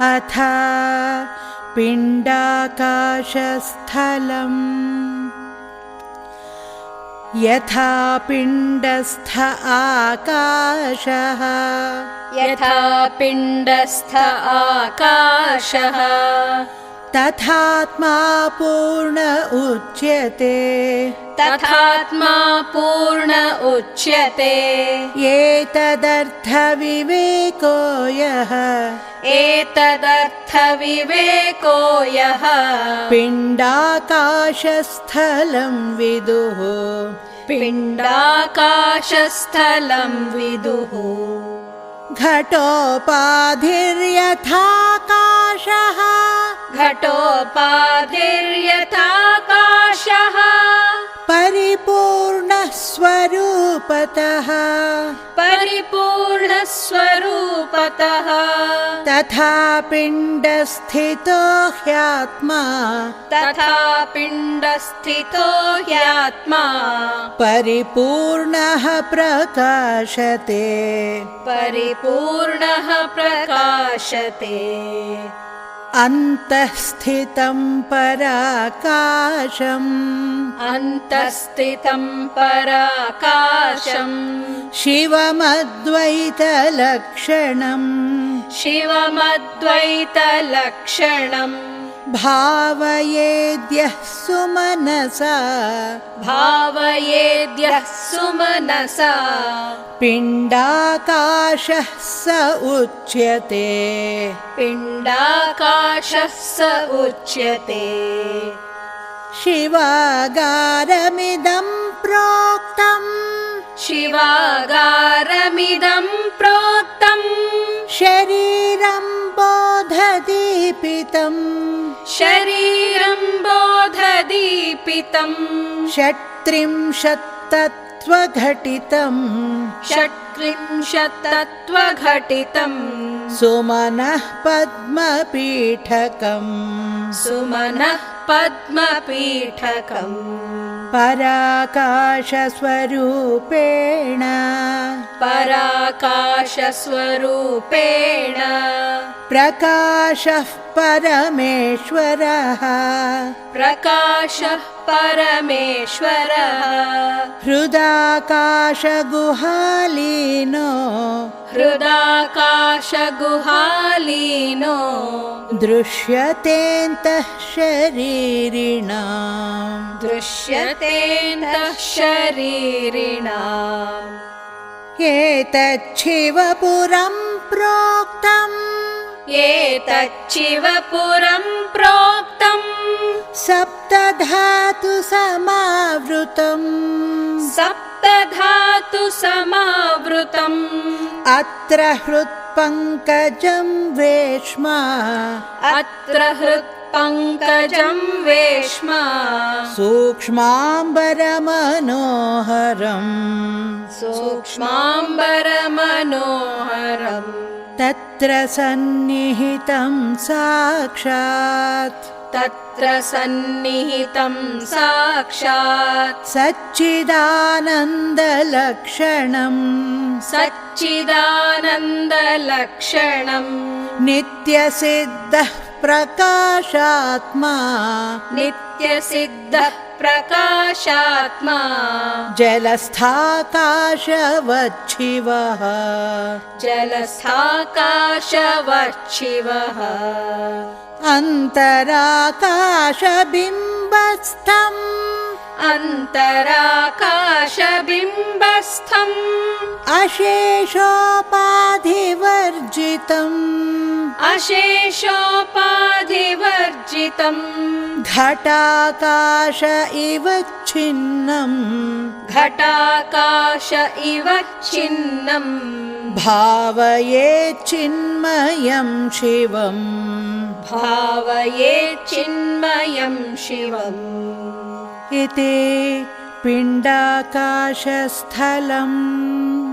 अथ पिण्डाकाशस्थलम्। यथा पिण्डस्थ आकाशः। यथा पिण्डस्थ आकाशः। तथात्मा पूर्ण उच्यते। तथात्मा पूर्ण उच्यते। एतदर्थविवेको यः एतदर्थविवेको यः पिण्डाकाशस्थलं विदुः। पिण्डाकाशस्थलं विदुः। घटोपाधिर्यथाकाशः। घटोपाधिर्यथाकाशः। परिपूर्णः स्वरूपतः परिपूर्णस्वरूपतः। तथा पिण्डस्थितो ह्यात्मा। तथा पिण्डस्थितो ह्यात्मा। परिपूर्णः प्रकाशते। परिपूर्णः प्रकाशते अन्तःस्थितं पराकाशम्। अन्तःस्थितं पराकाशम्। शिवमद्वैतलक्षणम्। शिवमद्वैतलक्षणम् भावयेद्यः सुमनसा। भावयेद्यः सुमनसा। पिण्डाकाशः स उच्यते। पिण्डाकाशः स उच्यते। शिवागारमिदं प्रोक्तम्। शिवागारमिदं प्रोक्तम्। शरीरं बोधदीपितम् शरीरं बोधदीपितम्। षट्त्रिंशत्तत्त्वघटितम्। षट्त्रिंशत्तत्त्वघटितम्। सुमनः पद्मपीठकम्। सुमनः पद्मपीठकम्। पराकाशस्वरूपेण। पराकाशस्वरूपेण प्रकाशः परमेश्वरः। प्रकाशः परमेश्वरः। हृदाकाशगुहालीनो। हृदाकाशगुहालीनो। दृश्यतेऽन्तः शरीरिणाम् दृश्यतेऽन्तः शरीरिणाम् एतच्छिवपुरं प्रोक्तम् एतच्चिवपुरं प्रोक्तम्। सप्तधातु समावृतम्। सप्तधातु समावृतम्। अत्र हृत्पङ्कजं वेश्मा अत्र हृत्पङ्कजं वेश्मा सूक्ष्माम्बरमनोहरम्। सूक्ष्माम्बरमनोहरम् तत्र सन्निहितं साक्षात्। तत्र सन्निहितं साक्षात्। सच्चिदानन्दलक्षणम्। सच्चिदानन्दलक्षणम्। नित्यसिद्धः प्रकाशात्मा। नित्यसिद्धः प्रकाशात्मा। जलस्थाकाशवच्छिवः। जलस्थाकाशवच्छिवः। अन्तराकाशबिम्बस्थम्। अन्तराकाशबिम्बस्थम्। अशेषोपाधिवर्जितम्। अशेषोपाधिवर्जितम् घटाकाश इव छिन्नम्। घटाकाश इव छिन्नम्। भावये चिन्मयं शिवम्। भावये चिन्मयं शिवम्। इति पिण्डाकाशस्थलम्